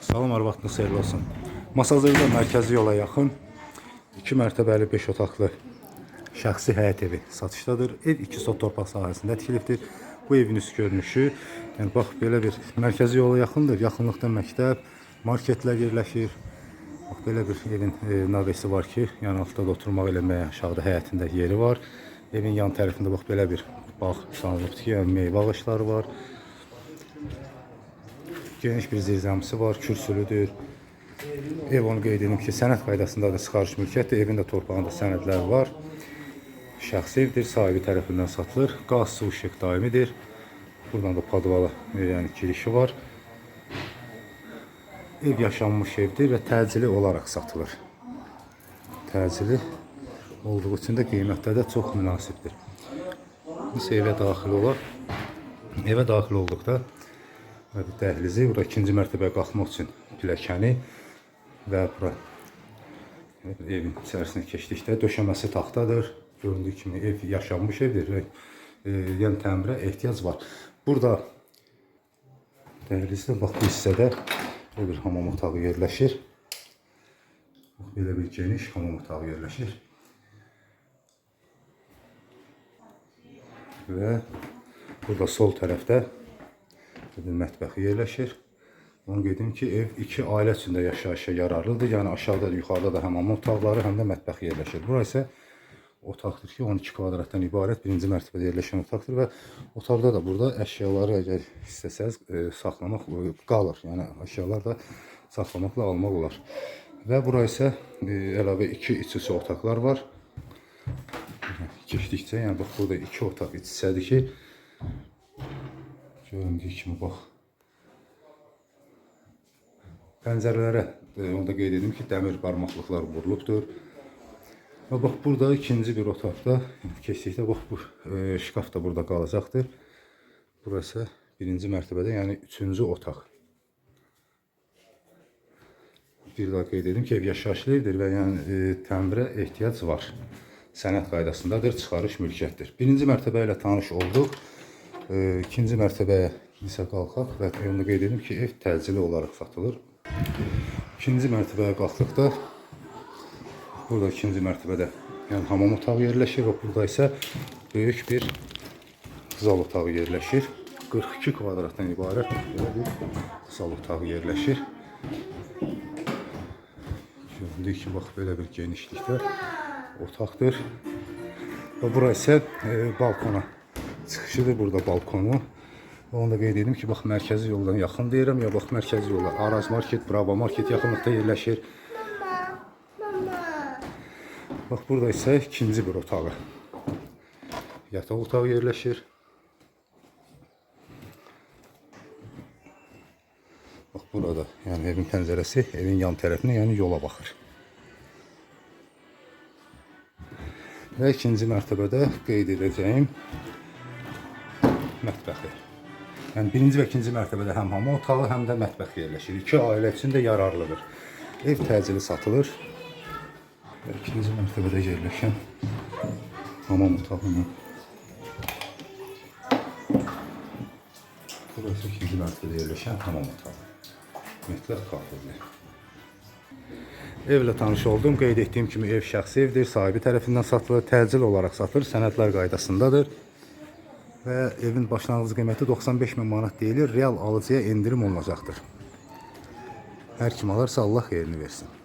Salam arvadınız xeyirli olsun. Masazırda mərkəzi yola yaxın 2 mərtəbəli 5 otaqlı şəxsi həyət evi satışdadır. Ev 2 sot torpaq sahəsində tikilibdir. Bu evin üst görünüşü, yəni bax belə bir mərkəzi yola yaxındır. Yaxınlıqda məktəb, marketlər yerləşir. Bax belə bir evin e, navesi var ki, yəni altda da oturmaq eləməyə, aşağıda həyətində yeri var. Evin yan tərəfində bax belə bir bağ salınıbdır ki, yəni meyvə ağacları var. Geniş bir zirzəmisi var, kürsülüdür. Ev onu qeyd edim ki, sənəd qaydasında da çıxarış mülkiyyətdir. Evin də torpağında sənədlər var. Şəxsi evdir, sahibi tərəfindən satılır. Qaz, su, işıq daimidir. Buradan da padvala, e, yəni girişi var. Ev yaşanmış evdir və təcili olaraq satılır. Təcili olduğu üçün də qiymətlər də çox münasibdir. Biz evə daxil olaq. Evə daxil olduqda bir dəhlizi, bura ikinci mərtəbəyə qalxmaq üçün pilləkəni və bura evin içərisinə keçdikdə döşəməsi taxtadır. Göründüyü kimi ev yaşanmış evdir e, yəni təmirə ehtiyac var. Burada dəhlizdə bax bu hissədə bir hamam otağı yerləşir. Bax, bir geniş hamam otağı yerləşir. Və burada sol tərəfdə bir mətbəxi yerləşir. Onu qeyd ki, ev iki ailə üçün də yaşayışa yararlıdır. Yəni aşağıda, yuxarıda da həm hamam otaqları, həm də mətbəx yerləşir. Bura isə otaqdır ki, 12 kvadratdan ibarət birinci mərtəbədə yerləşən otaqdır və otaqda da burada əşyaları əgər istəsəz e, saxlamaq e, qalır. Yəni əşyalar da saxlamaqla almaq olar. Və bura isə e, əlavə iki iç içə otaqlar var. Keçdikcə, yəni bax burada iki otaq iç içədir ki, göründüyü kimi bax Pəncərələrə e, onu da qeyd edim ki, dəmir barmaqlıqlar vurulubdur. Və bax burada ikinci bir otaqda keçdikdə bax bu e, şkaf da burada qalacaqdır. Burası birinci mərtəbədə, yəni üçüncü otaq. Bir daha qeyd edim ki, ev yaşayışlı evdir və yəni e, təmirə ehtiyac var. Sənəd qaydasındadır, çıxarış mülkiyyətdir. Birinci mərtəbə ilə tanış olduq. E, ikinci mərtəbəyə isə qalxaq və onu qeyd edim ki, ev təcili olaraq satılır. İkinci mərtəbəyə qalxdıqda burada ikinci mərtəbədə yəni hamam otağı yerləşir və burada isə böyük bir zal otağı yerləşir. 42 kvadratdan ibarət belə bir zal otağı yerləşir. Göründüyü ki, bax belə bir genişlikdə otaqdır. Və bura isə e, balkona çıxışıdır burada balkonu. Onu da qeyd edim ki, bax mərkəzi yoldan yaxın deyirəm ya bax mərkəzi yola Araz market, Bravo market yaxınlıqda yerləşir. Bax burada isə ikinci bir otağı. Yataq otağı yerləşir. Bax burada, yəni evin pəncərəsi evin yan tərəfinə, yəni yola baxır. Və ikinci mərtəbədə qeyd edəcəyim mətbəxi. Yəni birinci və ikinci mərtəbədə həm hamam otağı, həm də mətbəx yerləşir. İki ailə üçün də yararlıdır. Ev təcili satılır. Və ikinci mərtəbədə yerləşən hamam otağının Burası ikinci mərtəbədə yerləşən hamam otağı. Mütləq kafedir. Evlə tanış oldum. Qeyd etdiyim kimi ev şəxsi evdir. Sahibi tərəfindən satılır. Təcil olaraq satılır. Sənədlər qaydasındadır. Və evin başlanğıc qiyməti 95 min manat deyilir. Real alıcıya endirim olunacaqdır. Hər kim alarsa Allah xeyrini versin.